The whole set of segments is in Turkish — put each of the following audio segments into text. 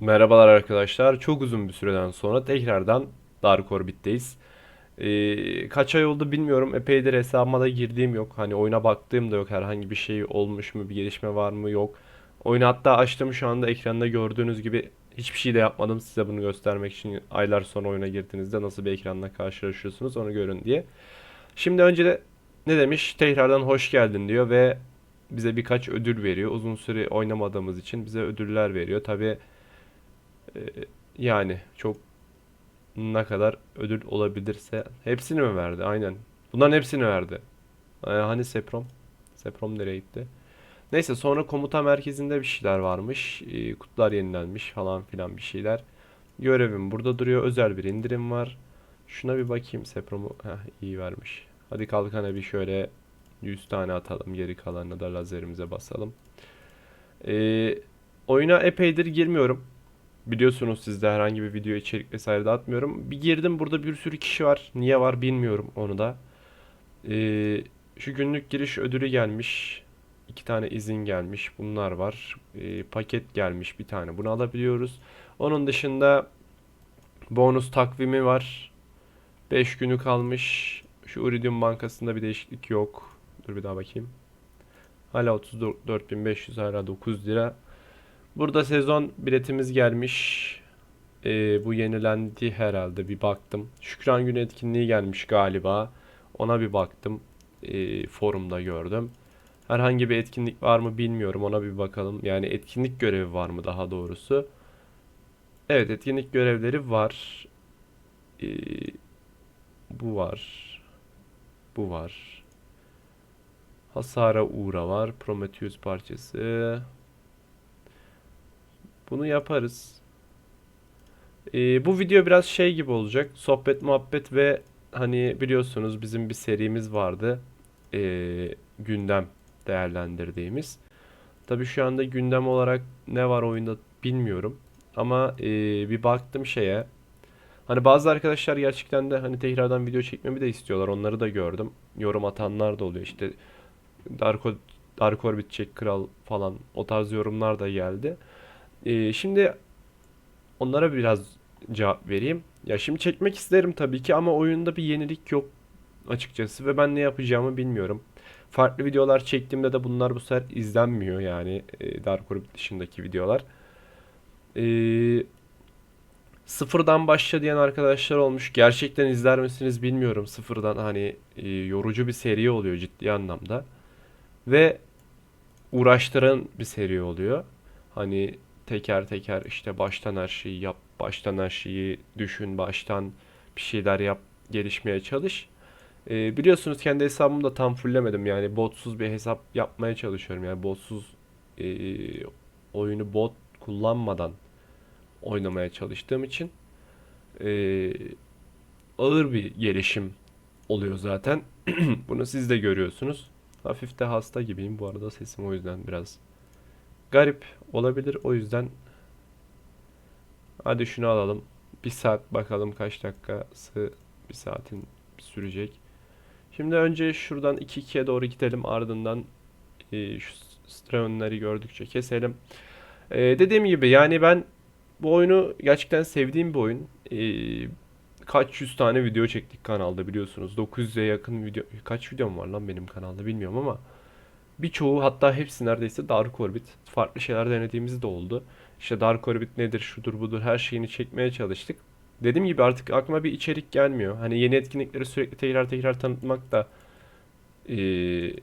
Merhabalar arkadaşlar. Çok uzun bir süreden sonra tekrardan Dark Orbit'teyiz. Ee, kaç ay oldu bilmiyorum. Epeydir hesabıma da girdiğim yok. Hani oyuna baktığım da yok. Herhangi bir şey olmuş mu, bir gelişme var mı yok. Oyunu hatta açtım şu anda ekranda gördüğünüz gibi hiçbir şey de yapmadım. Size bunu göstermek için aylar sonra oyuna girdiğinizde nasıl bir ekranla karşılaşıyorsunuz onu görün diye. Şimdi önce de ne demiş? Tekrardan hoş geldin diyor ve bize birkaç ödül veriyor. Uzun süre oynamadığımız için bize ödüller veriyor. Tabii ee, yani çok ne kadar ödül olabilirse hepsini mi verdi? Aynen. Bunların hepsini verdi. Ee, hani Seprom? Seprom nereye gitti? Neyse sonra komuta merkezinde bir şeyler varmış. Ee, kutular yenilenmiş falan filan bir şeyler. Görevim burada duruyor. Özel bir indirim var. Şuna bir bakayım Seprom'u. Heh, iyi vermiş. Hadi kalkana bir şöyle 100 tane atalım. Geri kalanını da lazerimize basalım. Ee, oyuna epeydir girmiyorum. Biliyorsunuz sizde herhangi bir video içerik vesaire de atmıyorum. Bir girdim burada bir sürü kişi var. Niye var bilmiyorum onu da. Ee, şu günlük giriş ödülü gelmiş. İki tane izin gelmiş. Bunlar var. Ee, paket gelmiş bir tane. Bunu alabiliyoruz. Onun dışında bonus takvimi var. 5 günü kalmış. Şu Iridium Bankası'nda bir değişiklik yok. Dur bir daha bakayım. Hala 34.500 hala 9 lira. Burada sezon biletimiz gelmiş. Ee, bu yenilendi herhalde bir baktım. Şükran Günü etkinliği gelmiş galiba. Ona bir baktım. Ee, forumda gördüm. Herhangi bir etkinlik var mı bilmiyorum. Ona bir bakalım. Yani etkinlik görevi var mı daha doğrusu. Evet etkinlik görevleri var. Ee, bu var. Bu var. Hasara uğra var. Prometheus parçası. Bunu yaparız. Ee, bu video biraz şey gibi olacak. Sohbet, muhabbet ve hani biliyorsunuz bizim bir serimiz vardı. Ee, gündem değerlendirdiğimiz. Tabii şu anda gündem olarak ne var oyunda bilmiyorum. Ama ee, bir baktım şeye. Hani bazı arkadaşlar gerçekten de hani tekrardan video çekmemi de istiyorlar. Onları da gördüm. Yorum atanlar da oluyor. İşte Dark, Dark Orbit çek kral falan o tarz yorumlar da geldi. Ee, şimdi onlara biraz cevap vereyim. Ya şimdi çekmek isterim tabii ki ama oyunda bir yenilik yok açıkçası ve ben ne yapacağımı bilmiyorum. Farklı videolar çektiğimde de bunlar bu sefer izlenmiyor yani e, Dark Orbit dışındaki videolar. Ee, sıfırdan başla diyen arkadaşlar olmuş. Gerçekten izler misiniz bilmiyorum. Sıfırdan hani e, yorucu bir seri oluyor ciddi anlamda. Ve uğraştıran bir seri oluyor. Hani teker teker işte baştan her şeyi yap, baştan her şeyi düşün, baştan bir şeyler yap, gelişmeye çalış. Ee, biliyorsunuz kendi hesabımı da tam fulllemedim yani botsuz bir hesap yapmaya çalışıyorum yani botsuz e, oyunu bot kullanmadan oynamaya çalıştığım için e, ağır bir gelişim oluyor zaten. Bunu siz de görüyorsunuz. Hafif de hasta gibiyim bu arada sesim o yüzden biraz garip olabilir. O yüzden hadi şunu alalım. Bir saat bakalım kaç dakikası bir saatin sürecek. Şimdi önce şuradan 2-2'ye doğru gidelim. Ardından e, şu stronları gördükçe keselim. E, dediğim gibi yani ben bu oyunu gerçekten sevdiğim bir oyun. E, kaç yüz tane video çektik kanalda biliyorsunuz. 900'e yakın video. Kaç videom var lan benim kanalda bilmiyorum ama. Birçoğu hatta hepsi neredeyse Dark Orbit. Farklı şeyler denediğimiz de oldu. İşte Dark Orbit nedir, şudur budur her şeyini çekmeye çalıştık. Dediğim gibi artık aklıma bir içerik gelmiyor. Hani yeni etkinlikleri sürekli tekrar tekrar tanıtmak da eee,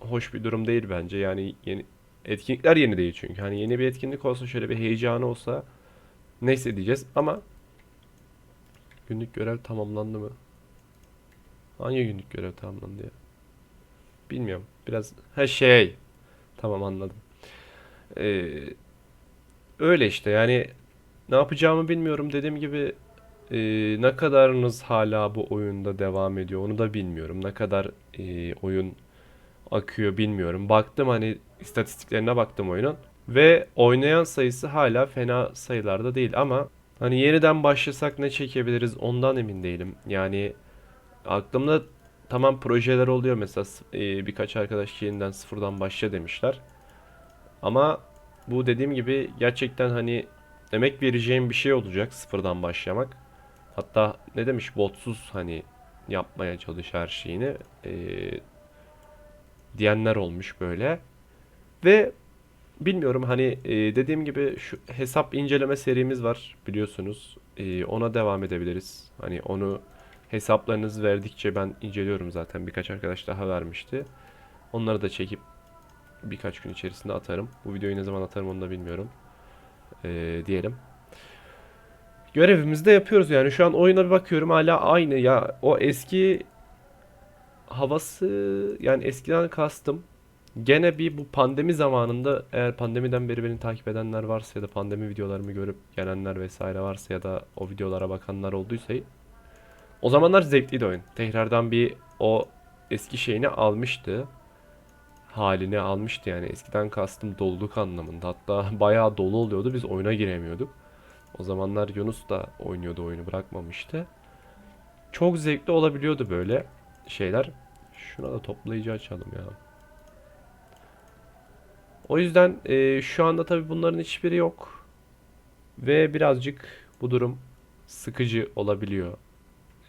hoş bir durum değil bence. Yani yeni etkinlikler yeni değil çünkü. Hani yeni bir etkinlik olsa şöyle bir heyecanı olsa neyse diyeceğiz ama günlük görev tamamlandı mı? Hangi günlük görev tamamlandı ya? Bilmiyorum. Biraz her şey. Tamam anladım. Ee, öyle işte yani ne yapacağımı bilmiyorum. Dediğim gibi e, ne kadarınız hala bu oyunda devam ediyor onu da bilmiyorum. Ne kadar e, oyun akıyor bilmiyorum. Baktım hani istatistiklerine baktım oyunun ve oynayan sayısı hala fena sayılarda değil ama hani yeniden başlasak ne çekebiliriz ondan emin değilim. Yani aklımda Tamam projeler oluyor mesela e, birkaç arkadaş yeniden sıfırdan başla demişler. Ama bu dediğim gibi gerçekten hani emek vereceğim bir şey olacak sıfırdan başlamak. Hatta ne demiş botsuz hani yapmaya çalış her şeyini ee, diyenler olmuş böyle. Ve bilmiyorum hani ee, dediğim gibi şu hesap inceleme serimiz var biliyorsunuz. Ee, ona devam edebiliriz. Hani onu hesaplarınız verdikçe ben inceliyorum zaten. Birkaç arkadaş daha vermişti. Onları da çekip birkaç gün içerisinde atarım. Bu videoyu ne zaman atarım onu da bilmiyorum. Ee, diyelim. Görevimizi de yapıyoruz yani. Şu an oyuna bir bakıyorum hala aynı ya. O eski havası yani eskiden kastım. Gene bir bu pandemi zamanında eğer pandemiden beri beni takip edenler varsa ya da pandemi videolarımı görüp gelenler vesaire varsa ya da o videolara bakanlar olduysa o zamanlar zevkliydi oyun. Tekrardan bir o eski şeyini almıştı. Halini almıştı yani. Eskiden kastım doluluk anlamında. Hatta bayağı dolu oluyordu. Biz oyuna giremiyorduk. O zamanlar Yunus da oynuyordu oyunu bırakmamıştı. Çok zevkli olabiliyordu böyle şeyler. Şuna da toplayıcı açalım ya. O yüzden e, şu anda tabii bunların hiçbiri yok. Ve birazcık bu durum sıkıcı olabiliyor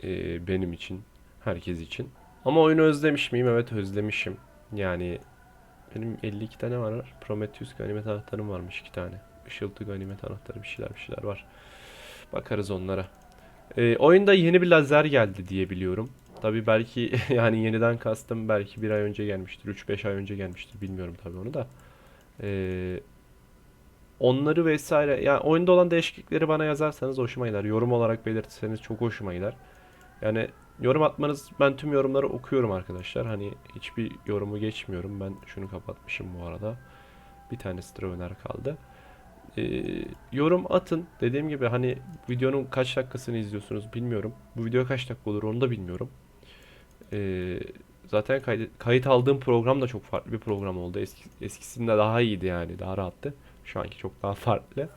e, benim için, herkes için. Ama oyunu özlemiş miyim? Evet özlemişim. Yani benim 52 tane var. Prometheus ganimet anahtarım varmış 2 tane. Işıltı ganimet anahtarı bir şeyler bir şeyler var. Bakarız onlara. E, oyunda yeni bir lazer geldi diye biliyorum. Tabii belki yani yeniden kastım belki bir ay önce gelmiştir. 3-5 ay önce gelmiştir. Bilmiyorum tabii onu da. Ee, onları vesaire yani oyunda olan değişiklikleri bana yazarsanız hoşuma gider. Yorum olarak belirtirseniz çok hoşuma gider. Yani yorum atmanız ben tüm yorumları okuyorum arkadaşlar. Hani hiçbir yorumu geçmiyorum. Ben şunu kapatmışım bu arada. Bir tane Stravener kaldı. Ee, yorum atın. Dediğim gibi hani videonun kaç dakikasını izliyorsunuz bilmiyorum. Bu video kaç dakika olur onu da bilmiyorum. Ee, zaten kayıt, kayıt aldığım program da çok farklı bir program oldu. Eski, eskisinde daha iyiydi yani. Daha rahattı. Şu anki çok daha farklı.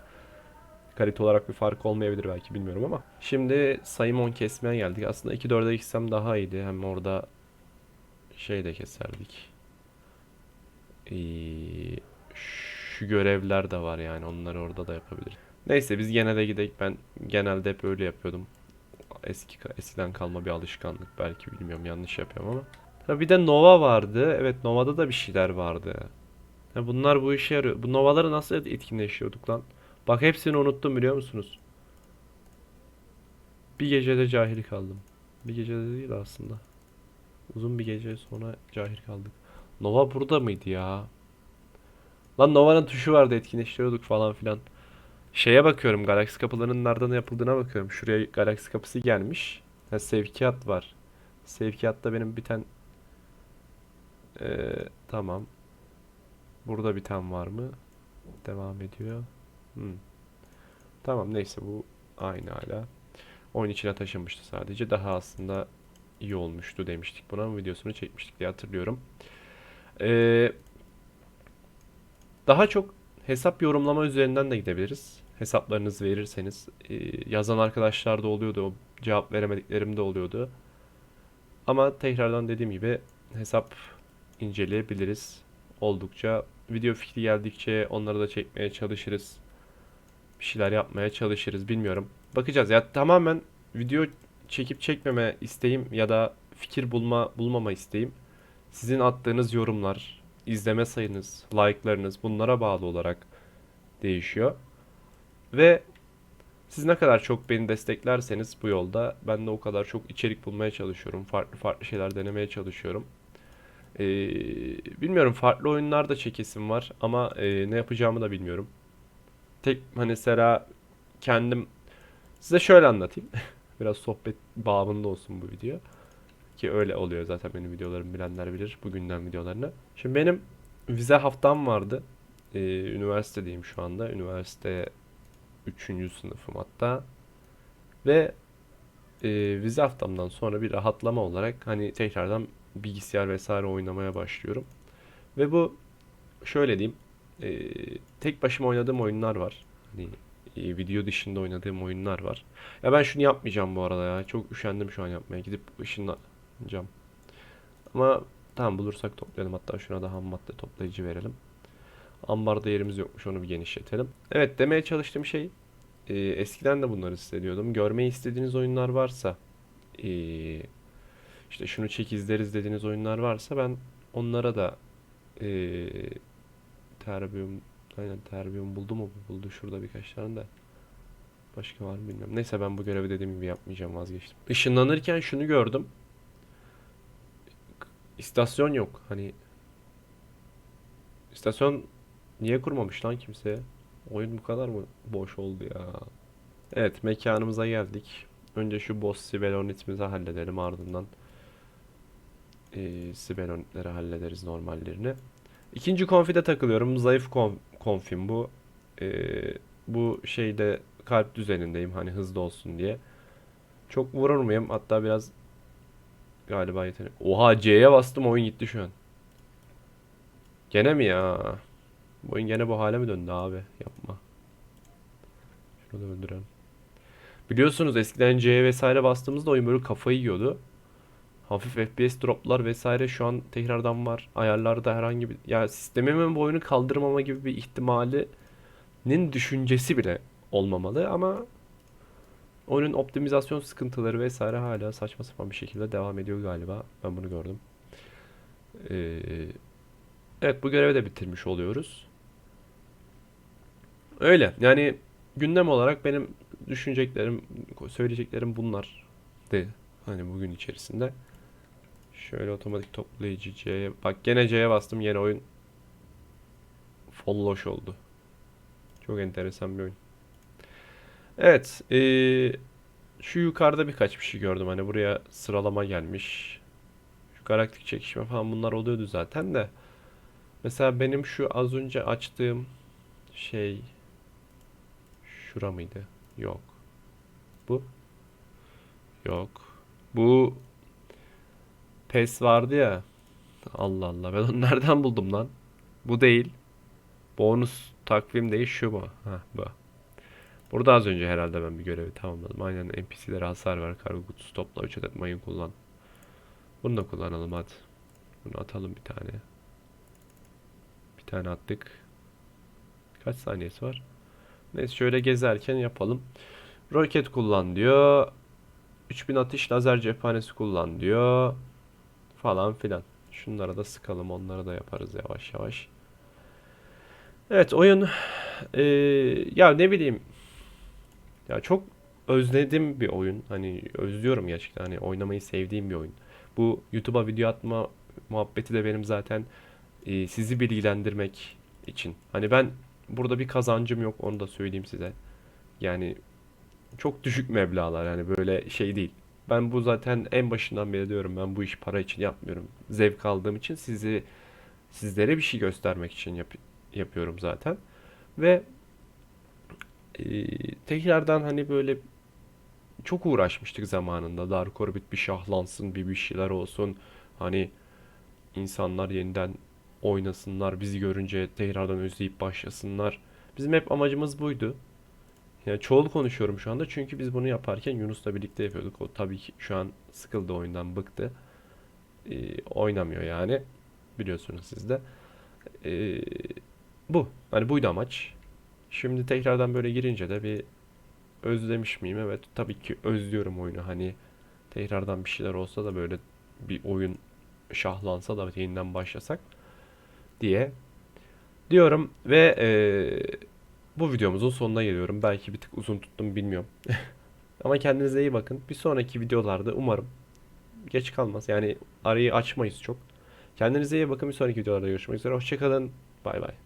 Kalite olarak bir fark olmayabilir belki bilmiyorum ama. Şimdi sayım 10 kesmeye geldik. Aslında 2-4'e gitsem daha iyiydi. Hem orada şey de keserdik. Ee, şu görevler de var yani. Onları orada da yapabiliriz. Neyse biz gene de gidelim. Ben genelde hep öyle yapıyordum. Eski eskiden kalma bir alışkanlık belki bilmiyorum yanlış yapıyorum ama. Ha bir de Nova vardı. Evet Nova'da da bir şeyler vardı. Ha bunlar bu işe yarıyor. Bu Nova'ları nasıl etkinleşiyorduk lan? Bak hepsini unuttum biliyor musunuz? Bir gecede cahil kaldım. Bir gecede değil aslında. Uzun bir gece sonra cahil kaldık. Nova burada mıydı ya? Lan Nova'nın tuşu vardı etkinleştiriyorduk falan filan. Şeye bakıyorum galaksi kapılarının nereden yapıldığına bakıyorum. Şuraya galaksi kapısı gelmiş. Ha, sevkiyat var. Sevkiyatta benim bir tane ee, tamam. Burada bir tane var mı? Devam ediyor. Hmm. Tamam neyse bu aynı hala. Oyun içine taşınmıştı sadece. Daha aslında iyi olmuştu demiştik buna. Videosunu çekmiştik diye hatırlıyorum. Ee, daha çok hesap yorumlama üzerinden de gidebiliriz. Hesaplarınızı verirseniz. Ee, yazan arkadaşlar da oluyordu. Cevap veremediklerim de oluyordu. Ama tekrardan dediğim gibi hesap inceleyebiliriz. Oldukça video fikri geldikçe onları da çekmeye çalışırız. Bir şeyler yapmaya çalışırız bilmiyorum. Bakacağız ya tamamen video çekip çekmeme isteğim ya da fikir bulma bulmama isteğim sizin attığınız yorumlar, izleme sayınız, like'larınız bunlara bağlı olarak değişiyor. Ve siz ne kadar çok beni desteklerseniz bu yolda ben de o kadar çok içerik bulmaya çalışıyorum. Farklı farklı şeyler denemeye çalışıyorum. Ee, bilmiyorum farklı oyunlar da çekesim var ama e, ne yapacağımı da bilmiyorum. Tek hani mesela kendim size şöyle anlatayım. Biraz sohbet babında olsun bu video. Ki öyle oluyor zaten benim videolarımı bilenler bilir bugünden videolarını. Şimdi benim vize haftam vardı. Ee, üniversitedeyim şu anda. Üniversite 3. sınıfım hatta. Ve e, vize haftamdan sonra bir rahatlama olarak hani tekrardan bilgisayar vesaire oynamaya başlıyorum. Ve bu şöyle diyeyim. E, tek başıma oynadığım oyunlar var. Hani e, video dışında oynadığım oyunlar var. Ya ben şunu yapmayacağım bu arada ya. Çok üşendim şu an yapmaya. Gidip ışınlanacağım. Ama tamam bulursak toplayalım. Hatta şuna da ham madde toplayıcı verelim. Ambarda yerimiz yokmuş onu bir genişletelim. Evet demeye çalıştığım şey e, eskiden de bunları hissediyordum. Görmeyi istediğiniz oyunlar varsa e, işte şunu çek izleriz dediğiniz oyunlar varsa ben onlara da e, Terbium aynen Terbium buldu mu? Buldu şurada birkaç tane de. Başka var mı bilmiyorum. Neyse ben bu görevi dediğim gibi yapmayacağım vazgeçtim. Işınlanırken şunu gördüm. İstasyon yok. Hani istasyon niye kurmamış lan kimse? Oyun bu kadar mı boş oldu ya? Evet mekanımıza geldik. Önce şu boss Sibelonit'imizi halledelim ardından e, Sibelonitleri hallederiz normallerini. İkinci konfide takılıyorum. Zayıf kon- konfim bu. E, bu şeyde kalp düzenindeyim hani hızlı olsun diye. Çok vurur muyum? Hatta biraz galiba yetenek. Oha C'ye bastım oyun gitti şu an. Gene mi ya? Bu oyun gene bu hale mi döndü abi? Yapma. Şunu da öldürelim. Biliyorsunuz eskiden C'ye vesaire bastığımızda oyun böyle kafayı yiyordu. Hafif FPS droplar vesaire şu an tekrardan var. Ayarlarda herhangi bir... Ya sistemimin bu oyunu kaldırmama gibi bir ihtimalinin düşüncesi bile olmamalı ama oyunun optimizasyon sıkıntıları vesaire hala saçma sapan bir şekilde devam ediyor galiba. Ben bunu gördüm. Ee, evet bu görevi de bitirmiş oluyoruz. Öyle yani gündem olarak benim düşüneceklerim, söyleyeceklerim bunlardı. Hani bugün içerisinde. Şöyle otomatik toplayıcı C'ye. Bak gene C'ye bastım yine oyun folloş oldu. Çok enteresan bir oyun. Evet. eee, şu yukarıda birkaç bir şey gördüm. Hani buraya sıralama gelmiş. Şu galaktik çekişme falan bunlar oluyordu zaten de. Mesela benim şu az önce açtığım şey şura mıydı? Yok. Bu? Yok. Bu PES vardı ya. Allah Allah. Ben onu nereden buldum lan? Bu değil. Bonus takvim değil şu mu? Ha bu. Burada az önce herhalde ben bir görevi tamamladım. Aynen NPC'lere hasar ver. Kargo kutusu topla. 3 adet mayın kullan. Bunu da kullanalım hadi. Bunu atalım bir tane. Bir tane attık. Kaç saniyesi var? Neyse şöyle gezerken yapalım. Roket kullan diyor. 3000 atış lazer cephanesi kullan diyor. Falan filan. Şunlara da sıkalım. Onları da yaparız yavaş yavaş. Evet oyun eee, ya ne bileyim ya çok özledim bir oyun. Hani özlüyorum gerçekten. Hani oynamayı sevdiğim bir oyun. Bu YouTube'a video atma muhabbeti de benim zaten e, sizi bilgilendirmek için. Hani ben burada bir kazancım yok onu da söyleyeyim size. Yani çok düşük meblağlar yani böyle şey değil. Ben bu zaten en başından beri diyorum ben bu işi para için yapmıyorum. Zevk aldığım için sizi sizlere bir şey göstermek için yap- yapıyorum zaten. Ve e, tekrardan hani böyle çok uğraşmıştık zamanında. Dark Orbit bir şahlansın, bir bir şeyler olsun. Hani insanlar yeniden oynasınlar, bizi görünce tekrardan özleyip başlasınlar. Bizim hep amacımız buydu. Yani çoğul konuşuyorum şu anda çünkü biz bunu yaparken Yunus'la birlikte yapıyorduk. O tabii ki şu an sıkıldı oyundan, bıktı. Ee, oynamıyor yani. Biliyorsunuz siz de. Ee, bu. Hani buydu amaç. Şimdi tekrardan böyle girince de bir özlemiş miyim? Evet, tabii ki özlüyorum oyunu. Hani tekrardan bir şeyler olsa da böyle bir oyun şahlansa da yeniden başlasak diye diyorum ve eee, bu videomuzun sonuna geliyorum. Belki bir tık uzun tuttum bilmiyorum. Ama kendinize iyi bakın. Bir sonraki videolarda umarım geç kalmaz. Yani arayı açmayız çok. Kendinize iyi bakın. Bir sonraki videolarda görüşmek üzere. Hoşçakalın. Bay bay.